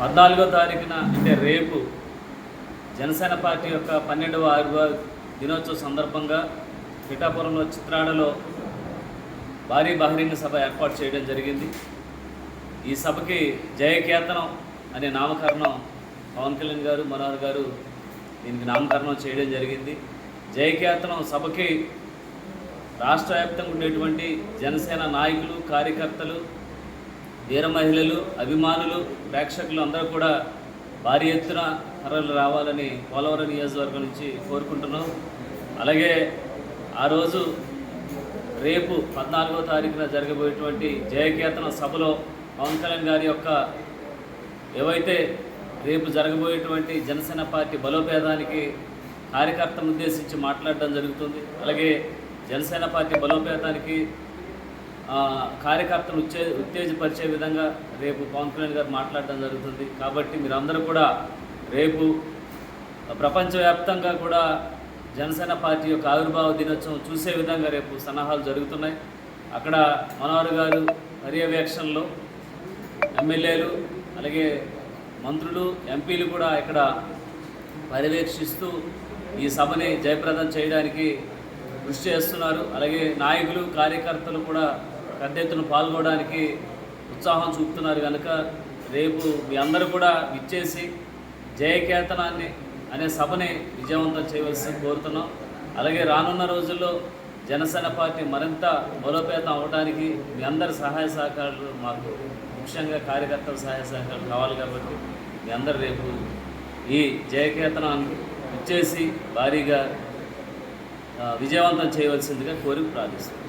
పద్నాలుగో తారీఖున అంటే రేపు జనసేన పార్టీ యొక్క పన్నెండవ ఆవిర్భావ దినోత్సవ సందర్భంగా పిఠాపురంలో చిత్రాడలో భారీ బహిరంగ సభ ఏర్పాటు చేయడం జరిగింది. ఈ సభకి జయకేతనం అనే నామకరణం పవన్ కళ్యాణ్ గారు మనోహర్ గారు దీనికి నామకరణం చేయడం జరిగింది. జయకేతనం సభకి రాష్ట్ర వ్యాప్తంగా ఉండేటువంటి జనసేన నాయకులు కార్యకర్తలు వీర మహిళలు అభిమానులు ప్రేక్షకులు అందరూ కూడా భారీ ఎత్తున తరలి రావాలని పోలవరం నియోజకవర్గం నుంచి కోరుకుంటున్నాం. అలాగే ఆ రోజు రేపు పద్నాలుగో తారీఖున జరగబోయేటువంటి జయకేతన సభలో పవన్ కళ్యాణ్ గారి యొక్క ఏవైతే రేపు జరగబోయేటువంటి జనసేన పార్టీ బలోపేతానికి కార్యకర్తను ఉద్దేశించి మాట్లాడడం జరుగుతుంది. అలాగే జనసేన పార్టీ బలోపేతానికి కార్యకర్తలు ఉత్తే ఉత్తేజపరిచే విధంగా రేపు పవన్ కళ్యాణ్ గారు మాట్లాడడం జరుగుతుంది. కాబట్టి మీరందరూ కూడా రేపు ప్రపంచవ్యాప్తంగా కూడా జనసేన పార్టీ యొక్క ఆవిర్భావ దినోత్సవం చూసే విధంగా రేపు సన్నాహాలు జరుగుతున్నాయి. అక్కడ మనోహర్ గారు పర్యవేక్షణలో ఎమ్మెల్యేలు అలాగే మంత్రులు ఎంపీలు కూడా ఇక్కడ పర్యవేక్షిస్తూ ఈ సభని జయప్రదం చేయడానికి కృషి చేస్తున్నారు. అలాగే నాయకులు కార్యకర్తలు కూడా పెద్ద ఎత్తున పాల్గొనడానికి ఉత్సాహం చూపుతున్నారు కనుక రేపు మీ అందరూ కూడా ఇచ్చేసి జయకేతనాన్ని అనే సభని విజయవంతం చేయవలసి కోరుతున్నాం. అలాగే రానున్న రోజుల్లో జనసేన పార్టీ మరింత బలోపేతం అవ్వడానికి మీ అందరి సహాయ సహకారాలు మాకు ముఖ్యంగా కార్యకర్తల సహాయ సహకారాలు కావాలి కాబట్టి మీ అందరు రేపు ఈ జయకేతనాన్ని ఇచ్చేసి భారీగా విజయవంతం చేయవలసిందిగా కోరి ప్రార్థిస్తున్నాం.